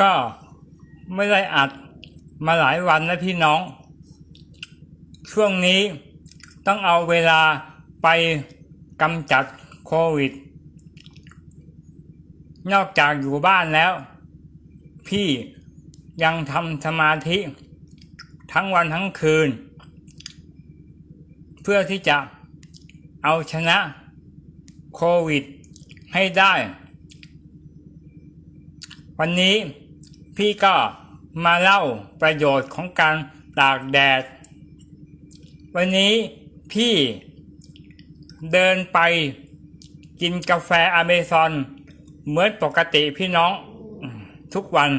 ก็ไม่ได้อัดมาหลายวันนะพี่น้อง ช่วงนี้ต้องเอาเวลาไปกำจัดโควิด นอกจากอยู่บ้านแล้ว พี่ยังทำสมาธิ ทั้งวันทั้งคืน เพื่อที่จะเอาชนะโควิดให้ได้ วันนี้ พี่ก็มาเล่าประโยชน์ของการตากแดด วันนี้พี่เดินไปกินกาแฟอเมซอนเหมือนปกติพี่น้องทุกวัน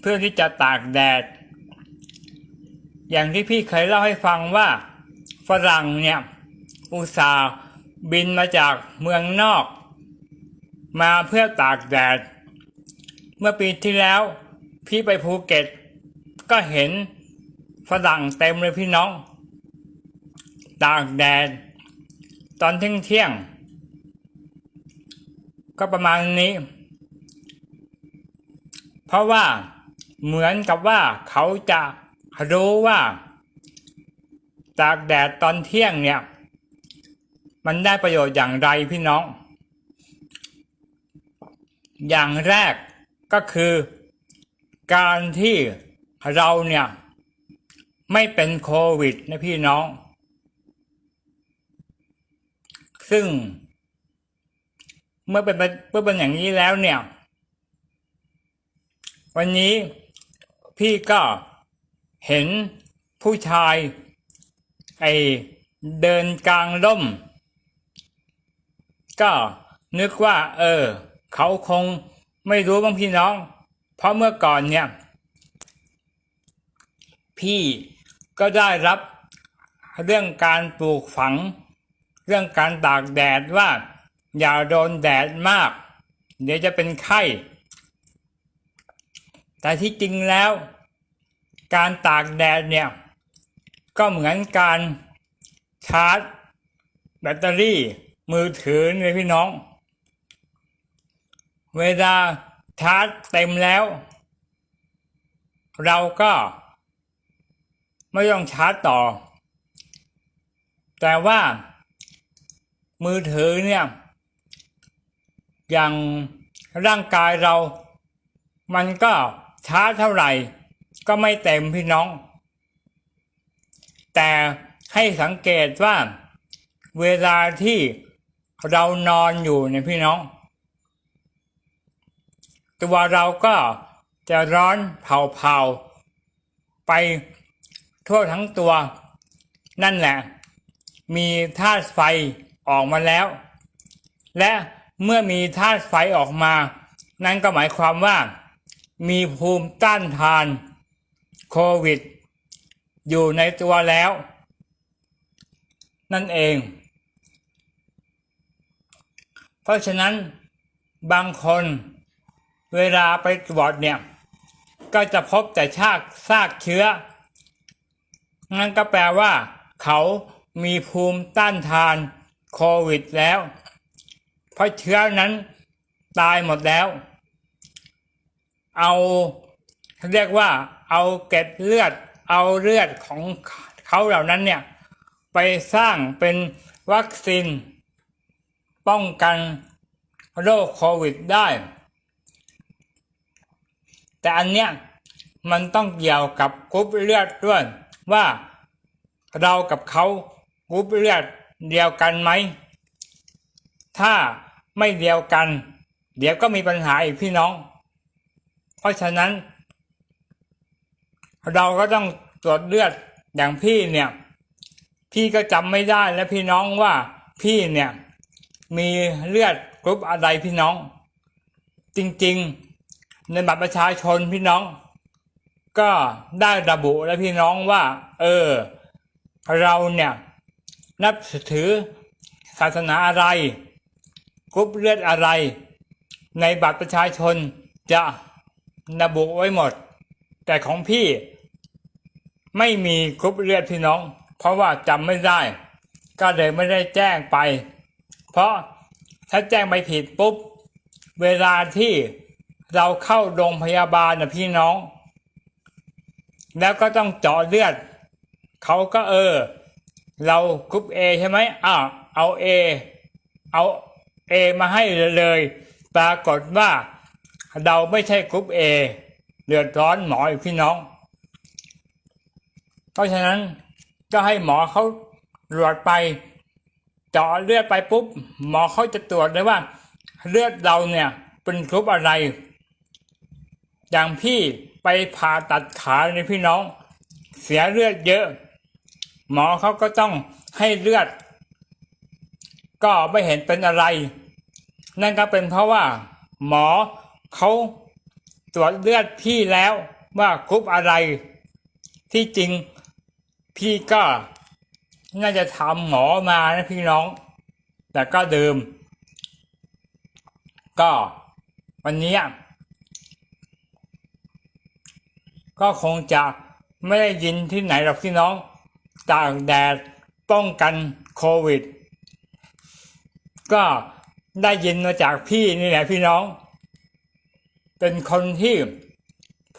เพื่อที่จะตากแดด อย่างที่พี่เคยเล่าให้ฟังว่า ฝรั่งเนี่ย อุตส่าห์บินมาจากเมืองนอก มาเพื่อตากแดด เมื่อปีที่แล้ว พี่ไปภูเก็ต ก็เห็นฝรั่งเต็มเลยพี่น้องตากแดด ตอนเที่ยงเที่ยงๆก็ประมาณนี้ เพราะว่าเหมือนกับว่าเขาจะรู้ว่า ตากแดดตอนเที่ยงเนี่ย มันได้ประโยชน์อย่างไรพี่น้อง อย่างแรก ก็คือการที่เราเนี่ยไม่เป็นโควิดนะพี่น้อง ซึ่งเมื่อเป็นเมื่อเป็นอย่างนี้แล้วเนี่ย วันนี้พี่ก็เห็นผู้ชาย ไอเดินกลางร่ม ก็นึกว่า เออ เขาคง ไม่รู้บ้างพี่น้อง เพราะเมื่อก่อนเนี่ย พี่ก็ได้รับเรื่องการปลูกฝัง เรื่องการตากแดดว่า อย่าโดนแดดมาก เดี๋ยวจะเป็นไข้ แต่ที่จริงแล้ว การตากแดดเนี่ย ก็เหมือนการชาร์จ แบตเตอรี่มือถือเลยพี่น้อง เวลาชาร์จเต็มแล้ว เราก็ไม่ต้องชาร์จต่อ แต่ว่ามือถือเนี่ยอย่างร่างกายเรา มันก็ชาร์จเท่าไหร่ ก็ไม่เต็มพี่น้อง แต่ให้สังเกตว่าเวลาที่เรานอนอยู่เนี่ยพี่น้อง ตัวเราก็จะร้อนเผาๆไปทั่วทั้งตัว นั่นแหละ มีธาตุไฟออกมาแล้ว และเมื่อมีธาตุไฟออกมา นั่นก็หมายความว่า มีภูมิต้านทานโควิด อยู่ในตัวแล้ว นั่นเอง เพราะฉะนั้นบางคน เวลาไปตรวจเนี่ย ก็จะพบแต่ชากซากเชื้อ นั่นก็แปลว่า เขามีภูมิต้านทานโควิดแล้ว เพราะเชื้อนั้นตายหมดแล้ว เอาเรียกว่า เอาเกล็ดเลือด เอาเลือดของเขาเหล่านั้นเนี่ย ไปสร้างเป็นวัคซีน ป้องกันโรคโควิดได้ แต่อันเนี้ยมันต้องเกี่ยวกับกรุ๊ปเลือดด้วยว่าเรากับเขากรุ๊ปเลือดเดียวกันไหม ถ้าไม่เดียวกัน เดี๋ยวก็มีปัญหาอีกพี่น้อง เพราะฉะนั้น เราก็ต้องตรวจเลือดอย่างพี่เนี่ย พี่ก็จำไม่ได้แล้วพี่น้องว่าพี่เนี่ย มีเลือดกรุ๊ปอะไรพี่น้อง จริง ๆ ในบัตรประชาชนพี่น้อง ก็ได้ระบุแล้วพี่น้องว่า เออ เราเนี่ย นับถือศาสนาอะไรกรุ๊ปเลือดอะไร ในบัตรประชาชนจะระบุไว้หมด แต่ของพี่ไม่มีกรุ๊ปเลือดพี่น้อง เพราะว่าจำไม่ได้ ก็เลยไม่ได้แจ้งไป เพราะถ้าแจ้งไปผิดปุ๊บ เวลาที่ เราเข้าโรงพยาบาลนะพี่น้อง แล้วก็ต้องเจาะเลือด เขาก็เออ เรากรุ๊ปเอใช่ไหมอ่าเอาเอเอาเอมาให้เลย ปรากฏว่าเราไม่ใช่กรุ๊ปเอเดือดร้อนหมออีกพี่น้อง เพราะฉะนั้นก็ให้หมอเขาตรวจไปเจาะเลือดไปปุ๊บ หมอเขาจะตรวจได้ว่า เลือดเราเนี่ยเป็นกรุ๊ปอะไร อย่างพี่ไปผ่าตัดขาเนี่ยพี่น้อง เสียเลือดเยอะ หมอเขาก็ต้องให้เลือด ก็ไม่เห็นเป็นอะไร นั่นก็เป็นเพราะว่า หมอเขาตรวจเลือดพี่แล้วว่ากรุ๊ปอะไร ที่จริงพี่ก็น่าจะทำหมอมานะพี่น้อง แต่ก็เดิม ก็วันนี้ ก็คงจะไม่ได้ยินที่ไหนหรอกพี่น้องตากแดดป้องกันโควิด ก็ได้ยินมาจากพี่นี่แหละพี่น้อง เป็นคนที่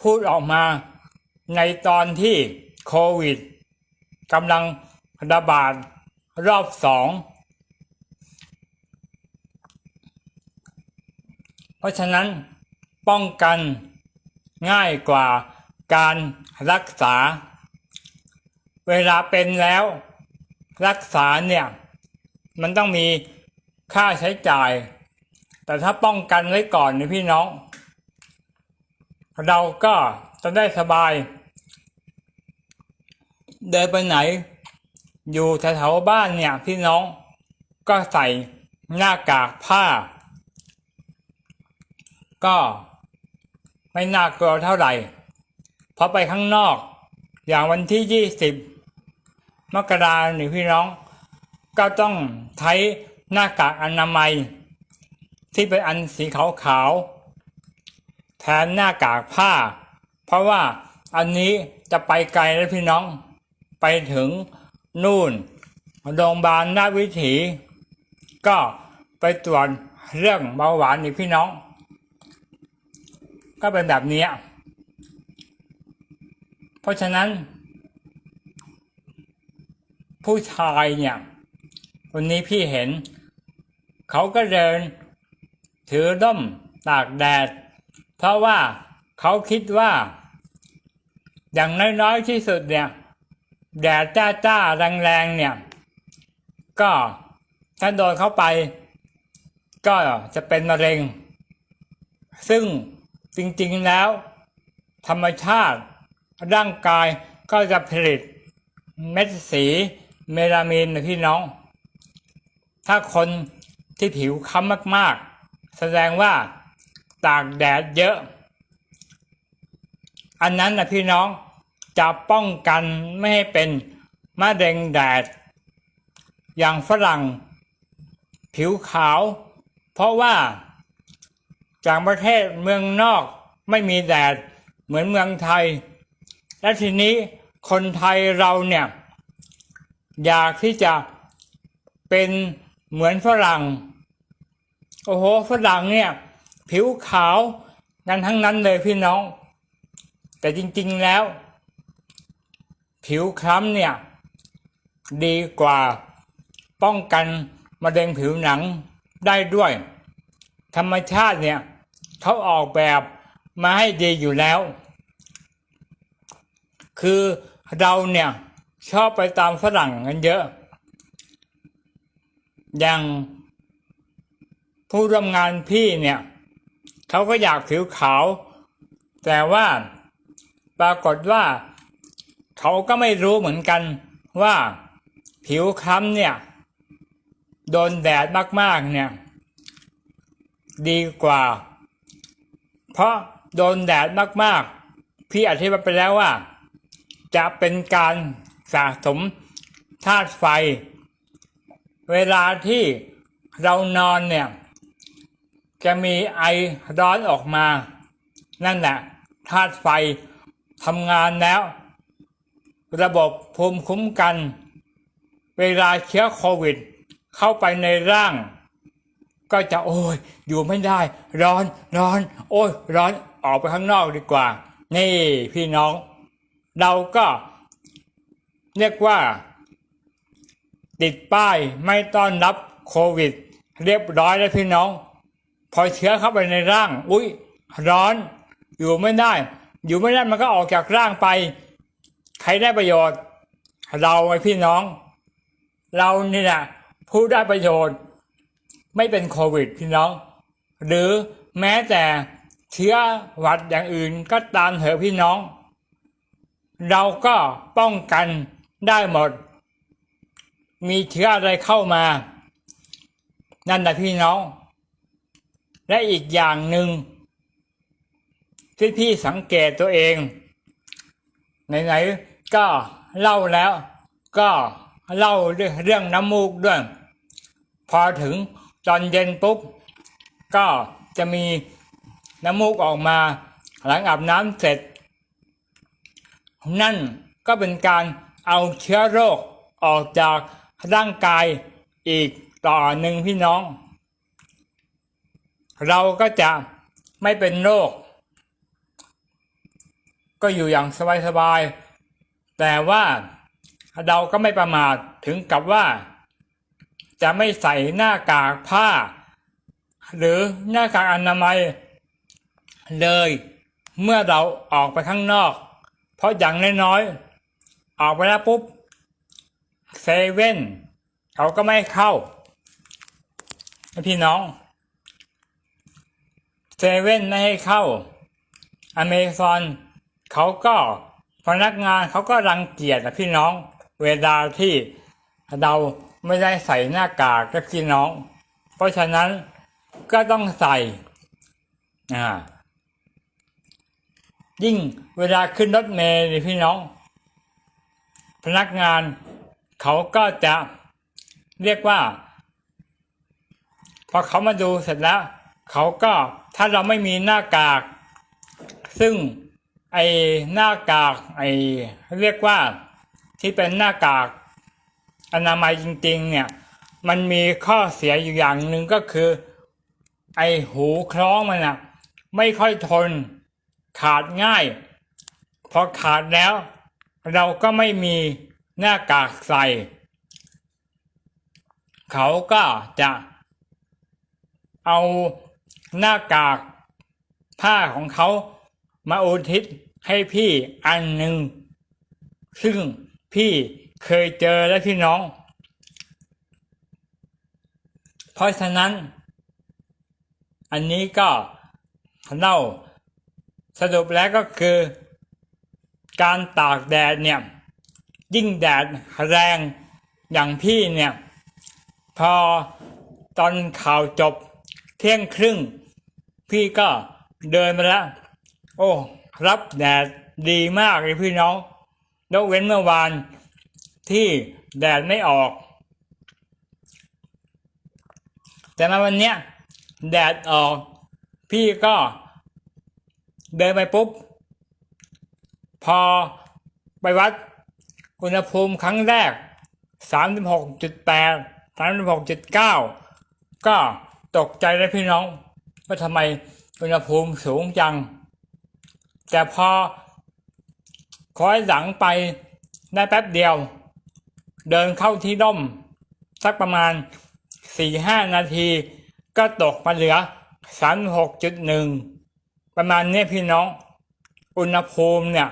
พูดออกมาในตอนที่โควิดกำลังระบาดรอบสอง เพราะฉะนั้นป้องกันง่ายกว่า การรักษา เวลาเป็นแล้ว รักษาเนี่ย มันต้องมีค่าใช้จ่าย แต่ถ้าป้องกันไว้ก่อนนี่พี่น้อง เราก็จะได้สบาย เดินไปไหน อยู่แถวๆบ้านเนี่ย พี่น้องก็ใส่หน้ากากผ้า ก็ไม่น่ากลัวเท่าไหร่ พอไปข้างนอก อย่างวันที่ยี่สิบมกราหนี่พี่น้อง ก็ต้องใช้หน้ากากอนามัย ที่เป็นอันสีขาวๆแทนหน้ากากผ้า เพราะว่าอันนี้จะไปไกลแล้วพี่น้อง ไปถึงนู่นโรงพยาบาลนาวิถี ก็ไปตรวจเรื่องเบาหวานนี่พี่น้อง ก็เป็นแบบนี้ เพราะฉะนั้น ผู้ชายเนี่ยวันนี้พี่เห็น เขาก็เดิน ถือร่มตากแดด เพราะว่าเขาคิดว่า อย่างน้อยๆที่สุดเนี่ย แดดจ้าจ้าๆแรงๆเนี่ย ก็ถ้าโดนเข้าไป ก็จะเป็นมะเร็ง ซึ่งจริงๆแล้ว ธรรมชาติ ร่างกายก็จะผลิตเม็ดสีเมลามีนนะพี่น้อง ถ้าคนที่ผิวค้ำมากๆ แสดงว่าตากแดดเยอะ อันนั้นนะพี่น้องจะป้องกันไม่ให้เป็นมะเร็งแดด อย่างฝรั่ง ผิวขาว เพราะว่าจากประเทศเมืองนอกไม่มีแดดเหมือนเมืองไทย และทีนี้คนไทยเราเนี่ย อยากที่จะเป็นเหมือนฝรั่ง โอ้โหฝรั่งเนี่ย ผิวขาวกันทั้งนั้นเลยพี่น้อง แต่จริงๆแล้ว ผิวคล้ำเนี่ย ดีกว่าป้องกันมะเร็งผิวหนังได้ด้วย ธรรมชาติเนี่ยเขาออกแบบมาให้ดีอยู่แล้ว คือเราเนี่ยชอบไปตามฝรั่งกันเยอะ อย่างผู้ร่วมงานพี่เนี่ยเขาก็อยากผิวขาว แต่ว่าปรากฏว่า เขาก็ไม่รู้เหมือนกันว่าผิวคล้ำเนี่ย โดนแดดมากๆเนี่ย ดีกว่า เพราะโดนแดดมากๆ พี่อธิบายไปแล้วว่า จะเป็นการสะสมธาตุไฟ เวลาที่เรานอนเนี่ย จะมีไอร้อนออกมา นั่นแหละธาตุไฟทำงานแล้ว ระบบภูมิคุ้มกัน เวลาเชื้อโควิด เข้าไปในร่าง ก็จะโอ้ยอยู่ไม่ได้ ร้อนร้อน โอ้ยร้อนออกไปข้างนอกดีกว่า นี่พี่น้อง เราก็เรียกว่า ติดป้ายไม่ต้อนรับโควิด เรียบร้อยแล้วพี่น้อง พอเชื้อเข้าไปในร่าง อุ้ยร้อน อยู่ไม่ได้ อยู่ไม่ได้มันก็ออกจากร่างไป ใครได้ประโยชน์ เราไอพี่น้อง เรานี่แหละผู้ได้ประโยชน์ ไม่เป็นโควิดพี่น้อง หรือแม้แต่เชื้อหวัดอย่างอื่นก็ตามเถอะพี่น้อง เราก็ป้องกันได้หมด มีเชื้ออะไรเข้ามา นั่นแหละพี่น้อง และอีกอย่างหนึ่งที่พี่สังเกตตัวเอง ไหนๆก็เล่าแล้ว ก็เล่าเรื่องเรื่องน้ำมูกด้วย พอถึงตอนเย็นปุ๊บก็จะมีน้ำมูกออกมา หลังอาบน้ำเสร็จ นั่นก็เป็นการเอาเชื้อโรคออกจากร่างกายอีกต่อหนึ่งพี่น้อง เราก็จะไม่เป็นโรค ก็อยู่อย่างสบายๆแต่ว่าเราก็ไม่ประมาทถึงกับว่า จะไม่ใส่หน้ากากผ้า หรือหน้ากากอนามัย เลยเมื่อเราออกไปข้างนอก เพราะอย่างน้อยๆออกไปแล้วปุ๊บเซเว่นเขาก็ไม่เข้า พี่น้องเซเว่นไม่ให้เข้า อเมซอนเขาก็พนักงานเขาก็รังเกียจนะพี่น้อง เวลาที่เราไม่ได้ใส่หน้ากากกับพี่น้อง เพราะฉะนั้นก็ต้องใส่อ่า ยิ่งเวลาขึ้นรถเมล์นี่พี่น้อง พนักงานเขาก็จะเรียกว่า พอเขามาดูเสร็จแล้ว เขาก็ถ้าเราไม่มีหน้ากาก ซึ่งไอหน้ากากไอเรียกว่าที่เป็นหน้ากาก อนามัยจริง ๆ เนี่ย มันมีข้อเสียอยู่อย่างหนึ่งก็คือ ไอหูคล้องมันอะไม่ค่อยทน ขาดง่าย พอขาดแล้ว เราก็ไม่มีหน้ากากใส่ เขาก็จะเอาหน้ากากผ้าของเขามาอุทิศให้พี่อันหนึ่ง ซึ่งพี่เคยเจอแล้วพี่น้อง เพราะฉะนั้น อันนี้ก็เล่า สรุปแล้วก็คือ การตากแดดเนี่ย ยิ่งแดดแรงอย่างพี่เนี่ย พอตอนข่าวจบเที่ยงครึ่ง พี่ก็เดินมาแล้ว โอ้ รับแดดดีมากเลยพี่น้องยกเว้นเมื่อวานที่แดดไม่ออก แต่มาวันเนี้ยแดดออก พี่ก็ เดินไปปุ๊บ พอไปวัดอุณหภูมิครั้งแรก36.8 36.9ก็ตกใจเลยพี่น้อง ว่าทำไมอุณหภูมิสูงจัง แต่พอคอยหลังไปได้แป๊บเดียว เดินเข้าที่ร่ม สักประมาณ4-5นาที ก็ตกมาเหลือ36.1 ประมาณนี้พี่น้อง อุณหภูมิเนี่ย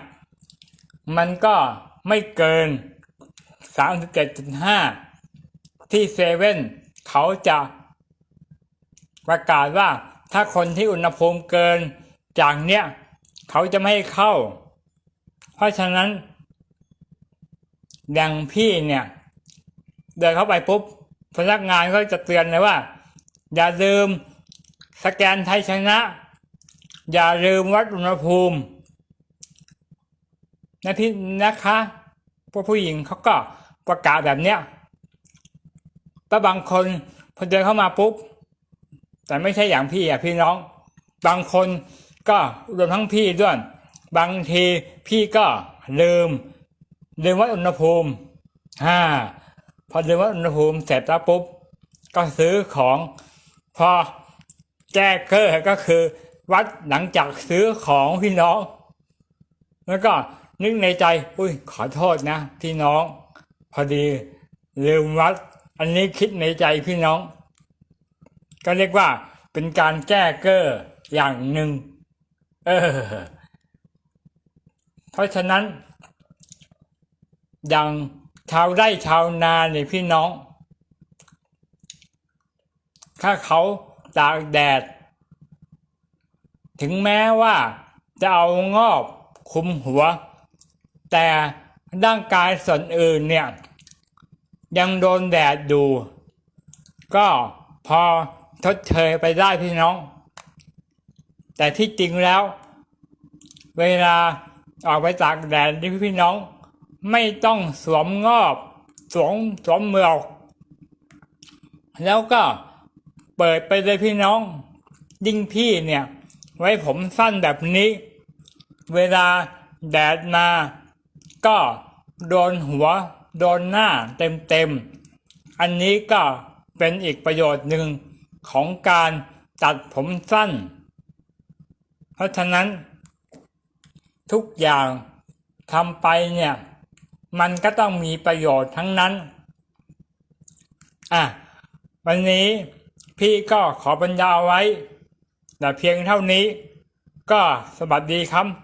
มันก็ไม่เกิน 37.5 ที่เซเว่นเขาจะประกาศว่าถ้าคนที่อุณหภูมิเกินจากเนี้ยเขาจะไม่ให้เข้า เพราะฉะนั้นอย่างพี่เนี่ย เดินเข้าไปปุ๊บ พนักงานก็จะเตือนเลยว่า อย่าลืมสแกนไทยชนะ อย่าลืมวัดอุณหภูมินะพี่นะคะพวกผู้หญิงเขาก็ประกาศแบบเนี้ยแต่บางคนพอเดินเข้ามาปุ๊บ แต่ไม่ใช่อย่างพี่อะพี่น้อง บางคนก็รวมทั้งพี่ด้วย บางทีพี่ก็ลืมลืมวัดอุณหภูมิฮ่าพอลืมวัดอุณหภูมิเสร็จแล้วปุ๊บ ก็ซื้อของ พอแก้เกอร์ก็คือ วัดหลังจากซื้อของพี่น้อง แล้วก็นึกในใจ อุ้ยขอโทษนะพี่น้อง พอดีลืมวัด อันนี้คิดในใจพี่น้อง ก็เรียกว่าเป็นการแก้เกอร์อย่างหนึ่ง เออ เพราะฉะนั้นอย่างชาวไร่ชาวนาเนี่ยพี่น้อง ถ้าเขาตากแดด ถึงแม้ว่าจะเอางอบคุมหัว แต่ร่างกายส่วนอื่นเนี่ย ยังโดนแดดดู ก็พอทดเชยไปได้พี่น้อง แต่ที่จริงแล้ว เวลาออกไปตากแดดนี่พี่น้อง ไม่ต้องสวมงอบสวมสวมเมือกแล้วก็เปิดไปเลยพี่น้อง ยิ่งพี่เนี่ย ไว้ผมสั้นแบบนี้ เวลาแดดมา ก็โดนหัว โดนหน้าเต็มๆ อันนี้ก็เป็นอีกประโยชน์หนึ่งของการตัดผมสั้น เพราะฉะนั้น ทุกอย่างทำไปเนี่ย มันก็ต้องมีประโยชน์ทั้งนั้น อะ วันนี้พี่ก็ขอบรรยายไว้ แต่เพียงเท่านี้ ก็สวัสดีครับ